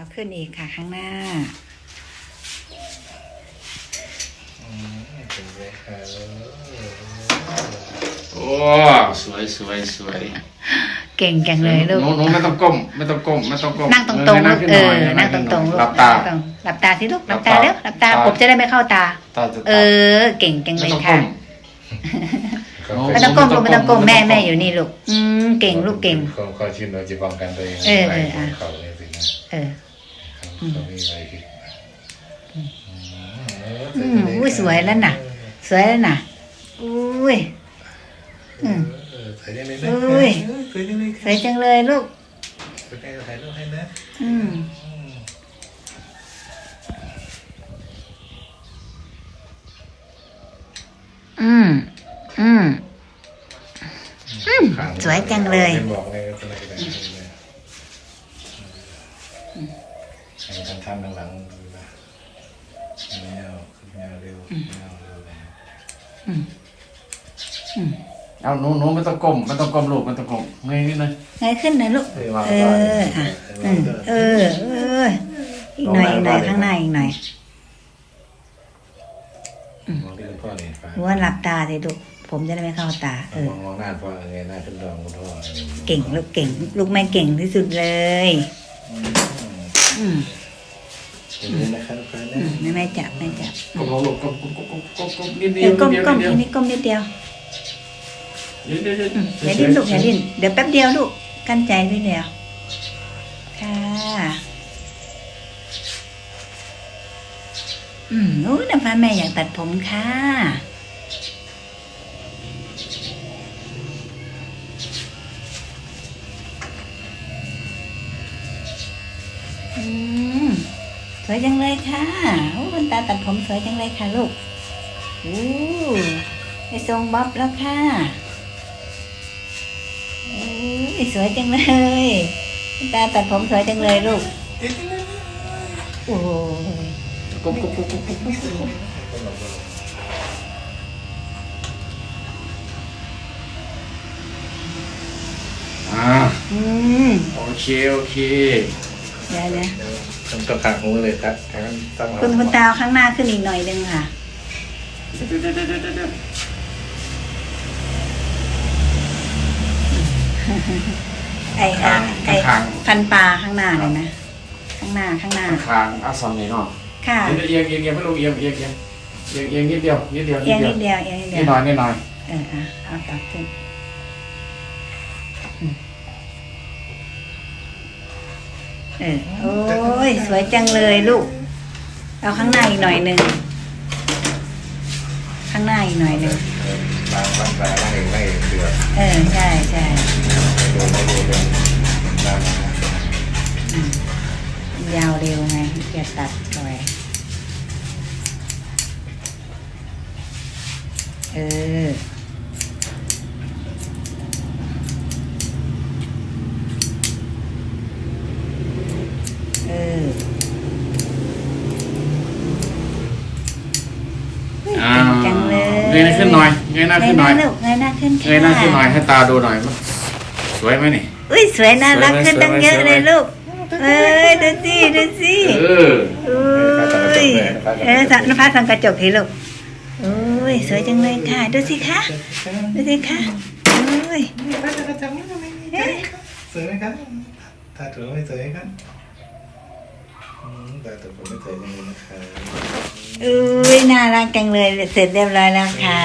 เอาขึ้นอีกค่ะข้างหน้าถึงเลยครับโอ้สวยสวยสวยเก่งจังเลยลูกหนูหนูไม่ต้องก้ม ไม่ต้องก้มไม่ต้องก้มนั่งตรงๆลูกเออนั่งตรงๆลูกหลับตานั่งหลับตาสิลูกหหลัลับบตาตาเร็วหลับตาตาผมจะได้ไม่เข้าตาตาจะเออ เก่งจังเลไม่ยต้องค่ะก้มไม่ต้องก้มลูกไม่ต้องก้มแม่แม่อยู่นี่ลูกอืมเก่งลูกเก่งเขาเขาชินเราจะป้องกันตัวเองเออเอออะเขาเนี่ยสินะเออ เขามีอะไรดิอืมอุ้ยสวยแล้วน่ะ สวยแล้วน่ะ อุ้ย อืม เออถ่ายได้เลยนะอุ้ยถ่ายได้เลยสวยจังเลยลูกถ่าถ่ายรูปให้นะอืม อืมอืม อืมสวยจังเลยป็นบอกเลยก็อะไรก็ได้ ให้ท่านท่านข้างหลังดูนะแนวแนวเร็วแนวเร็วนะเอาหนูหนูไม่ต้องก้มไม่ต้องก้มลูกไม่ต้องก้มเงยนิดหนึง ไงขึ้นนะลูก เออวางเอก่อนออะอืมเออเอออีกหน่อยอีกหน่อยข้างหน้าอีกหน่อยมองที่คุณพ่อเนี่ยฟ้าหัวหลับตาสิลูกผมจะได้ไม่เข้าตา เออมองมองหน้าพ่อเงยหน้าขึ้นดองคุณพ่อเก่งลูกเก่ง ลูกแม่เก่งที่สุดเลย อืม เห็นเลยนะครับฟ้าอืนะมแม่แม่จับแม่จับก้มลงลูกก้มก้มก้มก้มก้มก้มนิดเดีเอยวอก้มนิดเดียวก้มนิดเดียวทีนี้ก้มนิดเดียวเดี๋ยวเดี๋ยวเดี๋ยวอืมอย่าดิ้นลูกอย่าดิ้นเดี๋ยวแป๊บเดียวลูกกั้นใจไว้เดียวค่ะอืมนู้นนะฟ้าแม่อยากตัดผมค่ะ วยจังเลยค่ะโอ้คุณตาตัดผมสวยจังเลยค่ะลูกโอ้ไปทรงบ๊อบแล้วค่ะโอ้ยสวยจังเลยคุณตาตัดผมสวยจังเลยลูกโอ้ยก้มก้มก้มก้มก้มก้มอ่าอืมโอเคโอเคเดี๋ยวนะทำ ตัวขางหูเลยครับทางนั้นต้องเอาคุณคุณตาเอาข้างหน้าขึ้นอีกหน่อยนึงค่ะ เดี๋ยวเดี๋ยวเดี๋ยวเดี๋ยวเดี๋ยวไอ้อะไอ้ข้างพันปลาข้างหน้าเลยนะ ข้างหน้าข้างหน้าข้างข้างอาสามนี่เนาะค่ะ เอียงเอียงเอียงไม่ลงเอียงเอียงเอียงเอียงเอียงนิดเดียวนิดเดียวเอียงนิดเดียวเอียงนิดเดีนิยดวหน่อยนิดหน่อย เอออะเอาต่อขึ้นอืม เออโอ้ย สวยจังเลยลูก เอาข้างหน้าอีกหน่อยหนึ่ง ข้างหน้าอีกหน่อยหนึ่งบางบางสายบางเองไม่เดือดเออ ใช่ใช่โดนไม่โดนเลยตามมายาวเร็วไงอย่าตัดบ่อยเอ อ่า เก่งจัง เลยเงยหน้าขึ้นหน่อยเงยหน้าขึ้นหน่อยเงยหน้าลูกเงยหน้าขึ้นเงยหน้าขึ้นหน่อยให้ตาดูหน่อยมันสวยไหมนี่ อุ้ยสวยน่ารักสวยไหมขึ้นตั้งสวยไหมเยอะสวยไหมเลยลูกเอ้ยดูสิดูสิเอออุ้ยเอ้ยนภาสังกระจกทีลูกอุ้ยสวยจังเลยค่ะ ดูสิคะดูสิคะอุ้ยสวยไหมครับตาถูไม่สวยครับ อืมตาถูไม่เคยเลยนะครับ อุ้ยน่ารักจังเลย เสร็จเรียบร้อยแล้วค่ะ